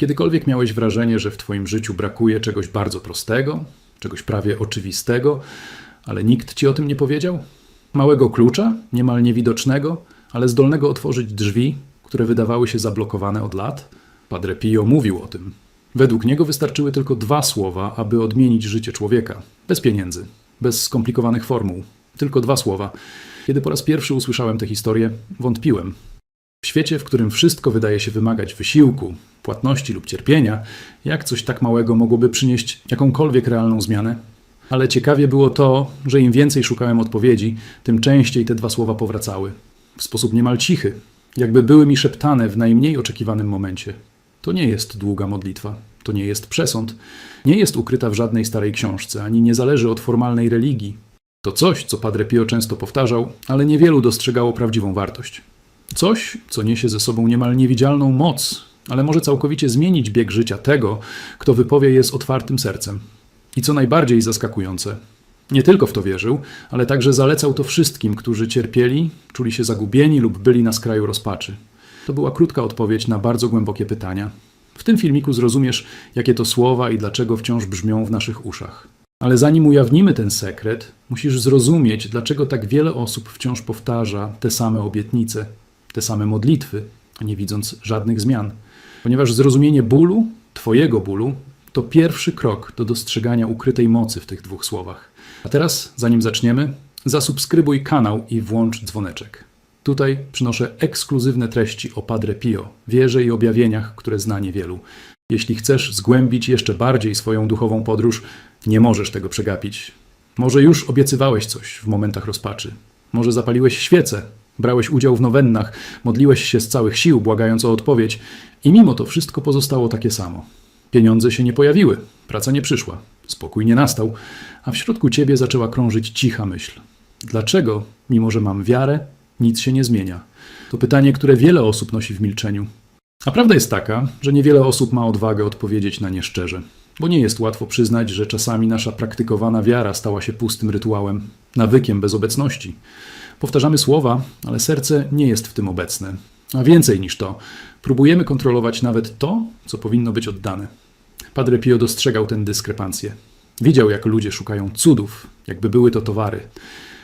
kiedykolwiek miałeś wrażenie, że w Twoim życiu brakuje czegoś bardzo prostego, czegoś prawie oczywistego, ale nikt Ci o tym nie powiedział? Małego klucza, niemal niewidocznego, ale zdolnego otworzyć drzwi, które wydawały się zablokowane od lat? Padre Pio mówił o tym. Według niego wystarczyły tylko dwa słowa, aby odmienić życie człowieka. Bez pieniędzy, bez skomplikowanych formuł. Tylko dwa słowa. Kiedy po raz pierwszy usłyszałem tę historię, wątpiłem. W świecie, w którym wszystko wydaje się wymagać wysiłku, płatności lub cierpienia, jak coś tak małego mogłoby przynieść jakąkolwiek realną zmianę? Ale ciekawie było to, że im więcej szukałem odpowiedzi, tym częściej te dwa słowa powracały. W sposób niemal cichy, jakby były mi szeptane w najmniej oczekiwanym momencie. To nie jest długa modlitwa, to nie jest przesąd, nie jest ukryta w żadnej starej książce, ani nie zależy od formalnej religii. To coś, co Padre Pio często powtarzał, ale niewielu dostrzegało prawdziwą wartość. Coś, co niesie ze sobą niemal niewidzialną moc, ale może całkowicie zmienić bieg życia tego, kto wypowie je z otwartym sercem. I co najbardziej zaskakujące, nie tylko w to wierzył, ale także zalecał to wszystkim, którzy cierpieli, czuli się zagubieni lub byli na skraju rozpaczy. To była krótka odpowiedź na bardzo głębokie pytania. W tym filmiku zrozumiesz, jakie to słowa i dlaczego wciąż brzmią w naszych uszach. Ale zanim ujawnimy ten sekret, musisz zrozumieć, dlaczego tak wiele osób wciąż powtarza te same obietnice, te same modlitwy, nie widząc żadnych zmian. Ponieważ zrozumienie bólu, Twojego bólu, to pierwszy krok do dostrzegania ukrytej mocy w tych dwóch słowach. A teraz, zanim zaczniemy, zasubskrybuj kanał i włącz dzwoneczek. Tutaj przynoszę ekskluzywne treści o Padre Pio, wierze i objawieniach, które zna niewielu. Jeśli chcesz zgłębić jeszcze bardziej swoją duchową podróż, nie możesz tego przegapić. Może już obiecywałeś coś w momentach rozpaczy. Może zapaliłeś świecę, brałeś udział w nowennach, modliłeś się z całych sił, błagając o odpowiedź, i mimo to wszystko pozostało takie samo. Pieniądze się nie pojawiły, praca nie przyszła, spokój nie nastał, a w środku ciebie zaczęła krążyć cicha myśl. Dlaczego, mimo że mam wiarę, nic się nie zmienia? To pytanie, które wiele osób nosi w milczeniu. A prawda jest taka, że niewiele osób ma odwagę odpowiedzieć na nie szczerze, bo nie jest łatwo przyznać, że czasami nasza praktykowana wiara stała się pustym rytuałem, nawykiem bez obecności. Powtarzamy słowa, ale serce nie jest w tym obecne. A więcej niż to, próbujemy kontrolować nawet to, co powinno być oddane. Padre Pio dostrzegał tę dyskrepancję. Widział, jak ludzie szukają cudów, jakby były to towary.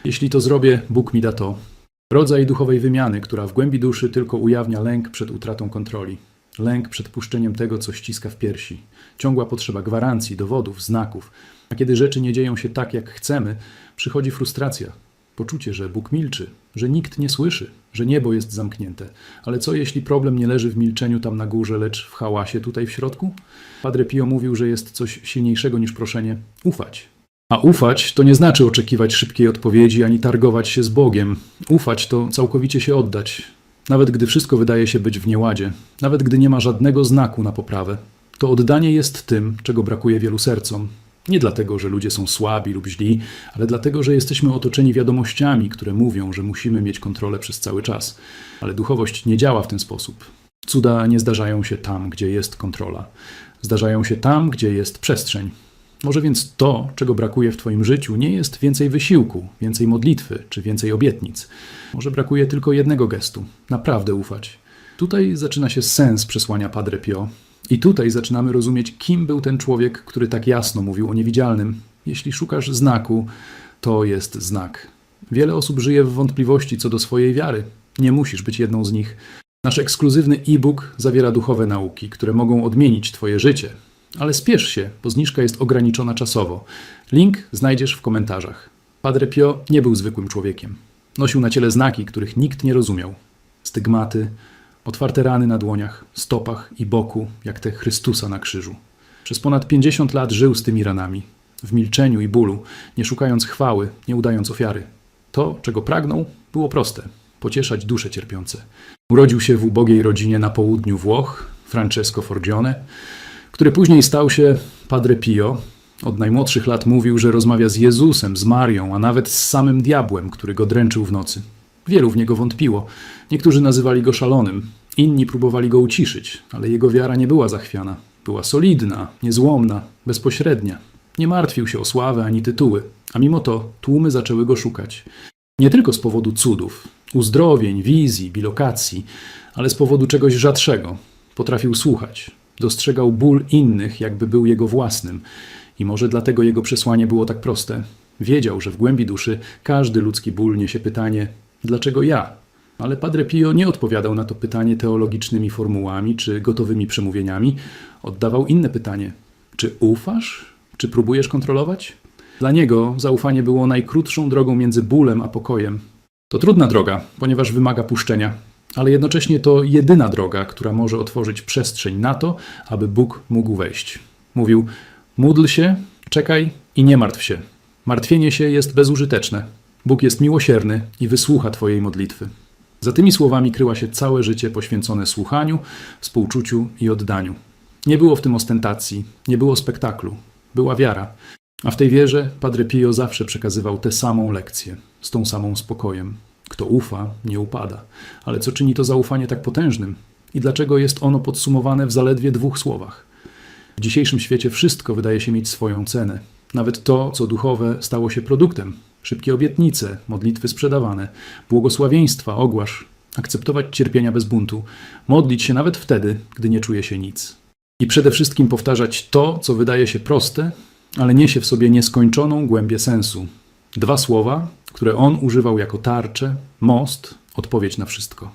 Jeśli to zrobię, Bóg mi da to. Rodzaj duchowej wymiany, która w głębi duszy tylko ujawnia lęk przed utratą kontroli. Lęk przed puszczeniem tego, co ściska w piersi. Ciągła potrzeba gwarancji, dowodów, znaków. A kiedy rzeczy nie dzieją się tak, jak chcemy, przychodzi frustracja. Poczucie, że Bóg milczy, że nikt nie słyszy, że niebo jest zamknięte. Ale co jeśli problem nie leży w milczeniu tam na górze, lecz w hałasie tutaj w środku? Padre Pio mówił, że jest coś silniejszego niż proszenie ufać. A ufać to nie znaczy oczekiwać szybkiej odpowiedzi ani targować się z Bogiem. Ufać to całkowicie się oddać, nawet gdy wszystko wydaje się być w nieładzie, nawet gdy nie ma żadnego znaku na poprawę. To oddanie jest tym, czego brakuje wielu sercom. Nie dlatego, że ludzie są słabi lub źli, ale dlatego, że jesteśmy otoczeni wiadomościami, które mówią, że musimy mieć kontrolę przez cały czas. Ale duchowość nie działa w ten sposób. Cuda nie zdarzają się tam, gdzie jest kontrola. Zdarzają się tam, gdzie jest przestrzeń. Może więc to, czego brakuje w Twoim życiu, nie jest więcej wysiłku, więcej modlitwy czy więcej obietnic. Może brakuje tylko jednego gestu naprawdę ufać. Tutaj zaczyna się sens przesłania Padre Pio. I tutaj zaczynamy rozumieć, kim był ten człowiek, który tak jasno mówił o niewidzialnym. Jeśli szukasz znaku, to jest znak. Wiele osób żyje w wątpliwości co do swojej wiary. Nie musisz być jedną z nich. Nasz ekskluzywny e-book zawiera duchowe nauki, które mogą odmienić Twoje życie. Ale spiesz się, bo zniżka jest ograniczona czasowo. Link znajdziesz w komentarzach. Padre Pio nie był zwykłym człowiekiem. Nosił na ciele znaki, których nikt nie rozumiał. Stygmaty, otwarte rany na dłoniach, stopach i boku, jak te Chrystusa na krzyżu. Przez ponad 50 lat żył z tymi ranami, w milczeniu i bólu, nie szukając chwały, nie udając ofiary. To, czego pragnął, było proste pocieszać dusze cierpiące. Urodził się w ubogiej rodzinie na południu Włoch, Francesco Forgione, który później stał się Padre Pio. Od najmłodszych lat mówił, że rozmawia z Jezusem, z Marią, a nawet z samym diabłem, który go dręczył w nocy. Wielu w niego wątpiło. Niektórzy nazywali go szalonym, inni próbowali go uciszyć, ale jego wiara nie była zachwiana. Była solidna, niezłomna, bezpośrednia. Nie martwił się o sławę ani tytuły, a mimo to tłumy zaczęły go szukać. Nie tylko z powodu cudów, uzdrowień, wizji, bilokacji, ale z powodu czegoś rzadszego. Potrafił słuchać. Dostrzegał ból innych, jakby był jego własnym. I może dlatego jego przesłanie było tak proste. Wiedział, że w głębi duszy każdy ludzki ból niesie pytanie: dlaczego ja? Ale Padre Pio nie odpowiadał na to pytanie teologicznymi formułami czy gotowymi przemówieniami. Oddawał inne pytanie: czy ufasz? Czy próbujesz kontrolować? Dla niego zaufanie było najkrótszą drogą między bólem a pokojem. To trudna droga, ponieważ wymaga puszczenia, ale jednocześnie to jedyna droga, która może otworzyć przestrzeń na to, aby Bóg mógł wejść. Mówił: Módl się, czekaj i nie martw się. Martwienie się jest bezużyteczne. Bóg jest miłosierny i wysłucha Twojej modlitwy. Za tymi słowami kryła się całe życie poświęcone słuchaniu, współczuciu i oddaniu. Nie było w tym ostentacji, nie było spektaklu, była wiara. A w tej wierze Padre Pio zawsze przekazywał tę samą lekcję, z tą samą spokojem. Kto ufa, nie upada. Ale co czyni to zaufanie tak potężnym? I dlaczego jest ono podsumowane w zaledwie dwóch słowach? W dzisiejszym świecie wszystko wydaje się mieć swoją cenę. Nawet to, co duchowe, stało się produktem. Szybkie obietnice, modlitwy sprzedawane, błogosławieństwa, ogłasz, akceptować cierpienia bez buntu, modlić się nawet wtedy, gdy nie czuje się nic. I przede wszystkim powtarzać to, co wydaje się proste, ale niesie w sobie nieskończoną głębię sensu. Dwa słowa, które on używał jako tarczę, most, odpowiedź na wszystko.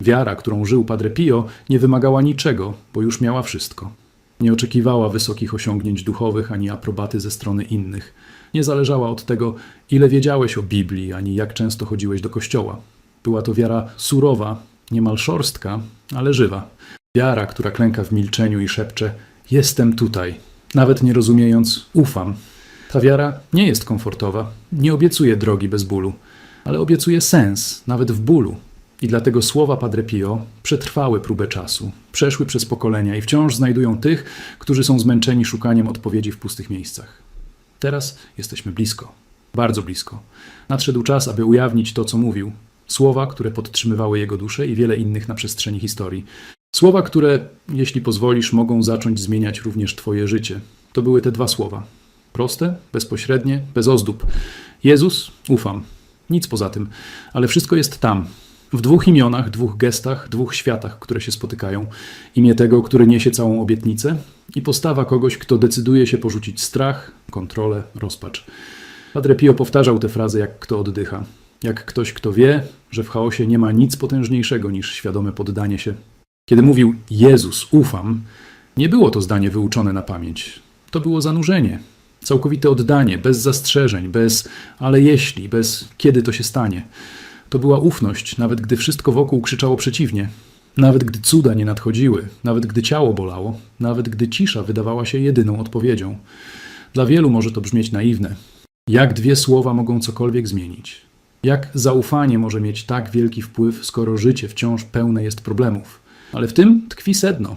Wiara, którą żył Padre Pio, nie wymagała niczego, bo już miała wszystko. Nie oczekiwała wysokich osiągnięć duchowych ani aprobaty ze strony innych. Nie zależała od tego, ile wiedziałeś o Biblii, ani jak często chodziłeś do kościoła. Była to wiara surowa, niemal szorstka, ale żywa. Wiara, która klęka w milczeniu i szepcze: Jestem tutaj, nawet nie rozumiejąc, ufam. Ta wiara nie jest komfortowa, nie obiecuje drogi bez bólu, ale obiecuje sens, nawet w bólu. I dlatego słowa Padre Pio przetrwały próbę czasu, przeszły przez pokolenia i wciąż znajdują tych, którzy są zmęczeni szukaniem odpowiedzi w pustych miejscach. Teraz jesteśmy blisko, bardzo blisko. Nadszedł czas, aby ujawnić to, co mówił. Słowa, które podtrzymywały jego duszę i wiele innych na przestrzeni historii. Słowa, które, jeśli pozwolisz, mogą zacząć zmieniać również Twoje życie. To były te dwa słowa. Proste, bezpośrednie, bez ozdób. Jezus, ufam. Nic poza tym, ale wszystko jest tam. W dwóch imionach, dwóch gestach, dwóch światach, które się spotykają. Imię tego, który niesie całą obietnicę i postawa kogoś, kto decyduje się porzucić strach, kontrolę, rozpacz. Padre Pio powtarzał tę frazę jak kto oddycha. Jak ktoś, kto wie, że w chaosie nie ma nic potężniejszego niż świadome poddanie się kiedy mówił Jezus, ufam, nie było to zdanie wyuczone na pamięć. To było zanurzenie, całkowite oddanie, bez zastrzeżeń, bez ale jeśli, bez kiedy to się stanie. To była ufność, nawet gdy wszystko wokół krzyczało przeciwnie, nawet gdy cuda nie nadchodziły, nawet gdy ciało bolało, nawet gdy cisza wydawała się jedyną odpowiedzią. Dla wielu może to brzmieć naiwne. Jak dwie słowa mogą cokolwiek zmienić? Jak zaufanie może mieć tak wielki wpływ, skoro życie wciąż pełne jest problemów? Ale w tym tkwi sedno.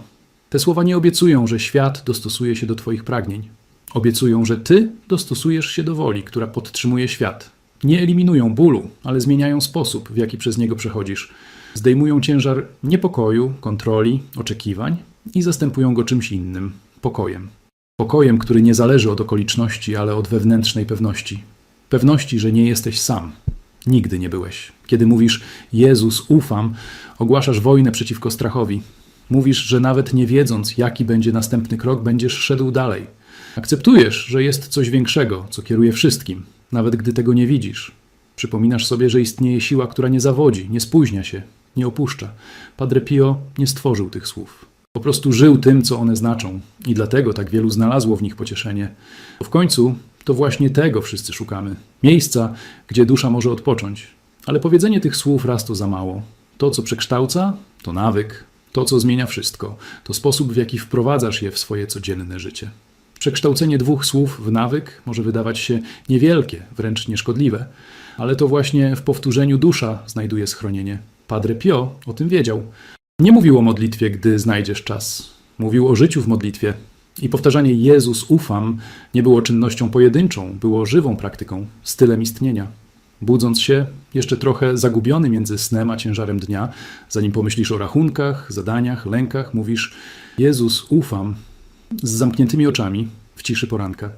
Te słowa nie obiecują, że świat dostosuje się do Twoich pragnień. Obiecują, że Ty dostosujesz się do woli, która podtrzymuje świat. Nie eliminują bólu, ale zmieniają sposób, w jaki przez niego przechodzisz. Zdejmują ciężar niepokoju, kontroli, oczekiwań i zastępują go czymś innym pokojem. Pokojem, który nie zależy od okoliczności, ale od wewnętrznej pewności. Pewności, że nie jesteś sam, Nigdy nie byłeś. Kiedy mówisz Jezus, ufam, ogłaszasz wojnę przeciwko strachowi. Mówisz, że nawet nie wiedząc, jaki będzie następny krok, będziesz szedł dalej. Akceptujesz, że jest coś większego, co kieruje wszystkim, nawet gdy tego nie widzisz. Przypominasz sobie, że istnieje siła, która nie zawodzi, nie spóźnia się, nie opuszcza. Padre Pio nie stworzył tych słów. Po prostu żył tym, co one znaczą, i dlatego tak wielu znalazło w nich pocieszenie. W końcu to właśnie tego wszyscy szukamy. Miejsca, gdzie dusza może odpocząć. Ale powiedzenie tych słów raz to za mało. To, co przekształca, to nawyk. To, co zmienia wszystko, to sposób, w jaki wprowadzasz je w swoje codzienne życie. Przekształcenie dwóch słów w nawyk może wydawać się niewielkie, wręcz nieszkodliwe, ale to właśnie w powtórzeniu dusza znajduje schronienie. Padre Pio o tym wiedział. Nie mówił o modlitwie, gdy znajdziesz czas. Mówił o życiu w modlitwie, i powtarzanie Jezus, ufam, nie było czynnością pojedynczą, było żywą praktyką, stylem istnienia. Budząc się, jeszcze trochę zagubiony między snem a ciężarem dnia, zanim pomyślisz o rachunkach, zadaniach, lękach, mówisz: Jezus, ufam, z zamkniętymi oczami, w ciszy poranka.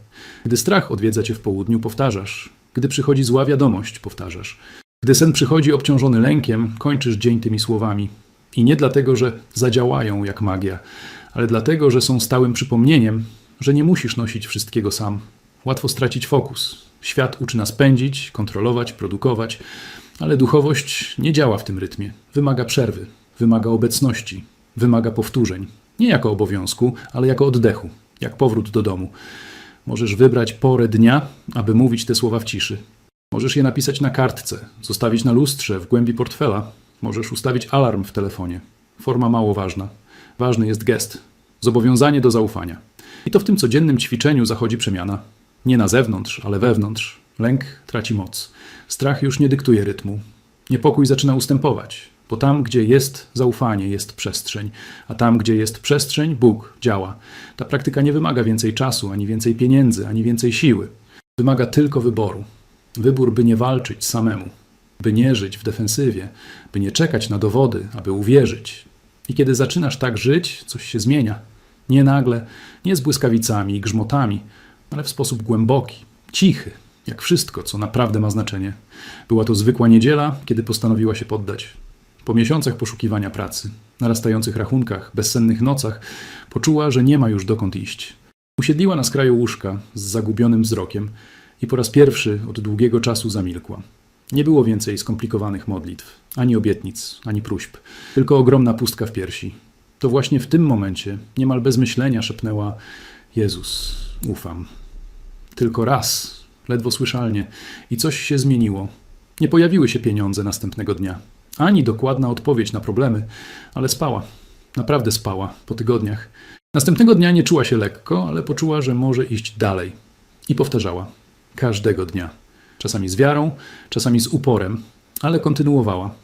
Gdy strach odwiedza cię w południu, powtarzasz. Gdy przychodzi zła wiadomość, powtarzasz. Gdy sen przychodzi obciążony lękiem, kończysz dzień tymi słowami. I nie dlatego, że zadziałają jak magia, ale dlatego, że są stałym przypomnieniem, że nie musisz nosić wszystkiego sam. Łatwo stracić fokus. Świat uczy nas pędzić, kontrolować, produkować, ale duchowość nie działa w tym rytmie. Wymaga przerwy, wymaga obecności, wymaga powtórzeń. Nie jako obowiązku, ale jako oddechu, jak powrót do domu. Możesz wybrać porę dnia, aby mówić te słowa w ciszy. Możesz je napisać na kartce, zostawić na lustrze w głębi portfela. Możesz ustawić alarm w telefonie. Forma mało ważna. Ważny jest gest, zobowiązanie do zaufania. I to w tym codziennym ćwiczeniu zachodzi przemiana. Nie na zewnątrz, ale wewnątrz. Lęk traci moc. Strach już nie dyktuje rytmu. Niepokój zaczyna ustępować, bo tam, gdzie jest zaufanie, jest przestrzeń, a tam, gdzie jest przestrzeń, Bóg działa. Ta praktyka nie wymaga więcej czasu, ani więcej pieniędzy, ani więcej siły. Wymaga tylko wyboru. Wybór, by nie walczyć samemu, by nie żyć w defensywie, by nie czekać na dowody, aby uwierzyć. I kiedy zaczynasz tak żyć, coś się zmienia. Nie nagle, nie z błyskawicami i grzmotami, ale w sposób głęboki, cichy, jak wszystko, co naprawdę ma znaczenie. Była to zwykła niedziela, kiedy postanowiła się poddać. Po miesiącach poszukiwania pracy, narastających rachunkach, bezsennych nocach, poczuła, że nie ma już dokąd iść. Usiedliła na skraju łóżka z zagubionym wzrokiem i po raz pierwszy od długiego czasu zamilkła. Nie było więcej skomplikowanych modlitw, ani obietnic, ani próśb, tylko ogromna pustka w piersi. To właśnie w tym momencie, niemal bez myślenia, szepnęła: Jezus, ufam. Tylko raz, ledwo słyszalnie, i coś się zmieniło. Nie pojawiły się pieniądze następnego dnia, ani dokładna odpowiedź na problemy, ale spała. Naprawdę spała po tygodniach. Następnego dnia nie czuła się lekko, ale poczuła, że może iść dalej. I powtarzała. Każdego dnia. Czasami z wiarą, czasami z uporem, ale kontynuowała.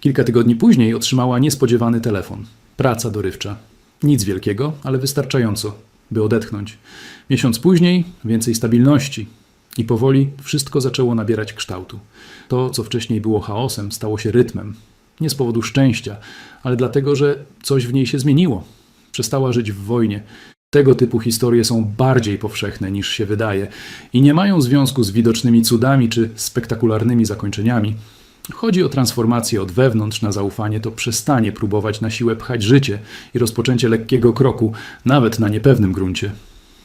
Kilka tygodni później otrzymała niespodziewany telefon. Praca dorywcza. Nic wielkiego, ale wystarczająco, by odetchnąć. Miesiąc później więcej stabilności. I powoli wszystko zaczęło nabierać kształtu. To, co wcześniej było chaosem, stało się rytmem. Nie z powodu szczęścia, ale dlatego, że coś w niej się zmieniło. Przestała żyć w wojnie. Tego typu historie są bardziej powszechne niż się wydaje i nie mają związku z widocznymi cudami czy spektakularnymi zakończeniami. Chodzi o transformację od wewnątrz na zaufanie, to przestanie próbować na siłę pchać życie i rozpoczęcie lekkiego kroku, nawet na niepewnym gruncie.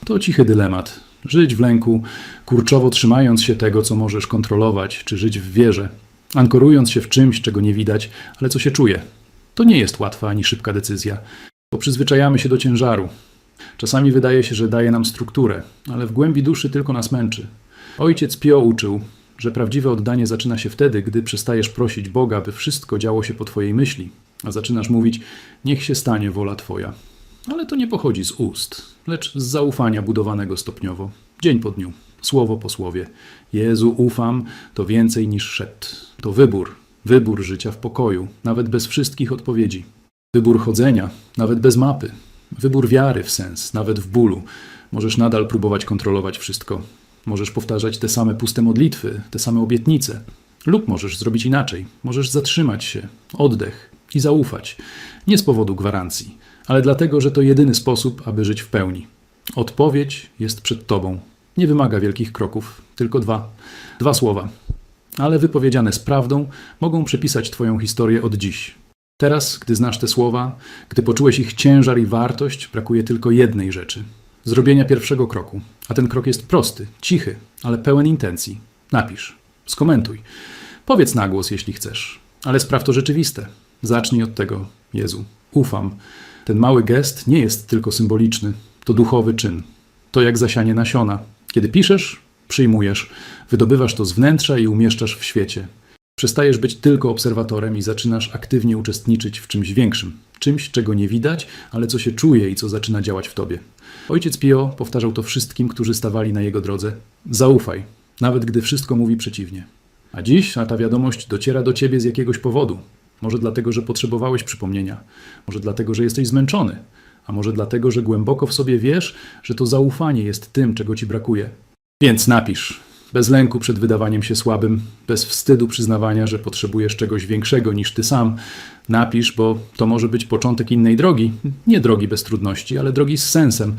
To cichy dylemat. Żyć w lęku, kurczowo trzymając się tego, co możesz kontrolować, czy żyć w wierze, ankorując się w czymś, czego nie widać, ale co się czuje. To nie jest łatwa ani szybka decyzja, bo przyzwyczajamy się do ciężaru. Czasami wydaje się, że daje nam strukturę, ale w głębi duszy tylko nas męczy. Ojciec Pio uczył, że prawdziwe oddanie zaczyna się wtedy, gdy przestajesz prosić Boga, by wszystko działo się po Twojej myśli, a zaczynasz mówić: Niech się stanie wola Twoja. Ale to nie pochodzi z ust, lecz z zaufania budowanego stopniowo, dzień po dniu, słowo po słowie. Jezu, ufam, to więcej niż szept. To wybór, wybór życia w pokoju, nawet bez wszystkich odpowiedzi. Wybór chodzenia, nawet bez mapy. Wybór wiary w sens, nawet w bólu. Możesz nadal próbować kontrolować wszystko. Możesz powtarzać te same puste modlitwy, te same obietnice. Lub możesz zrobić inaczej. Możesz zatrzymać się, oddech i zaufać. Nie z powodu gwarancji, ale dlatego, że to jedyny sposób, aby żyć w pełni. Odpowiedź jest przed tobą. Nie wymaga wielkich kroków, tylko dwa. Dwa słowa. Ale wypowiedziane z prawdą mogą przepisać Twoją historię od dziś. Teraz, gdy znasz te słowa, gdy poczułeś ich ciężar i wartość, brakuje tylko jednej rzeczy zrobienia pierwszego kroku. A ten krok jest prosty, cichy, ale pełen intencji. Napisz, skomentuj, powiedz na głos, jeśli chcesz, ale spraw to rzeczywiste. Zacznij od tego, Jezu, ufam. Ten mały gest nie jest tylko symboliczny, to duchowy czyn. To jak zasianie nasiona. Kiedy piszesz, przyjmujesz, wydobywasz to z wnętrza i umieszczasz w świecie. Przestajesz być tylko obserwatorem i zaczynasz aktywnie uczestniczyć w czymś większym, czymś, czego nie widać, ale co się czuje i co zaczyna działać w tobie. Ojciec Pio powtarzał to wszystkim, którzy stawali na jego drodze: Zaufaj, nawet gdy wszystko mówi przeciwnie. A dziś a ta wiadomość dociera do ciebie z jakiegoś powodu. Może dlatego, że potrzebowałeś przypomnienia, może dlatego, że jesteś zmęczony, a może dlatego, że głęboko w sobie wiesz, że to zaufanie jest tym, czego ci brakuje. Więc napisz, bez lęku przed wydawaniem się słabym, bez wstydu przyznawania, że potrzebujesz czegoś większego niż ty sam. Napisz, bo to może być początek innej drogi. Nie drogi bez trudności, ale drogi z sensem.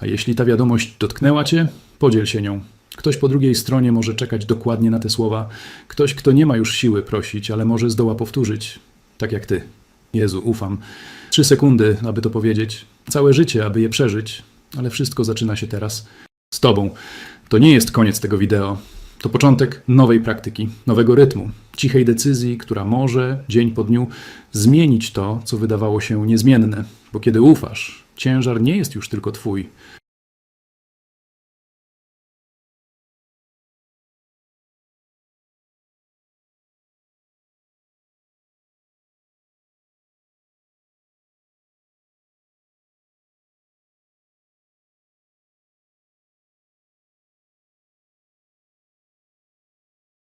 A jeśli ta wiadomość dotknęła cię, podziel się nią. Ktoś po drugiej stronie może czekać dokładnie na te słowa. Ktoś, kto nie ma już siły prosić, ale może zdoła powtórzyć. Tak jak ty. Jezu, ufam. Trzy sekundy, aby to powiedzieć. Całe życie, aby je przeżyć, ale wszystko zaczyna się teraz z tobą. To nie jest koniec tego wideo. To początek nowej praktyki, nowego rytmu, cichej decyzji, która może dzień po dniu zmienić to, co wydawało się niezmienne. Bo kiedy ufasz, ciężar nie jest już tylko twój,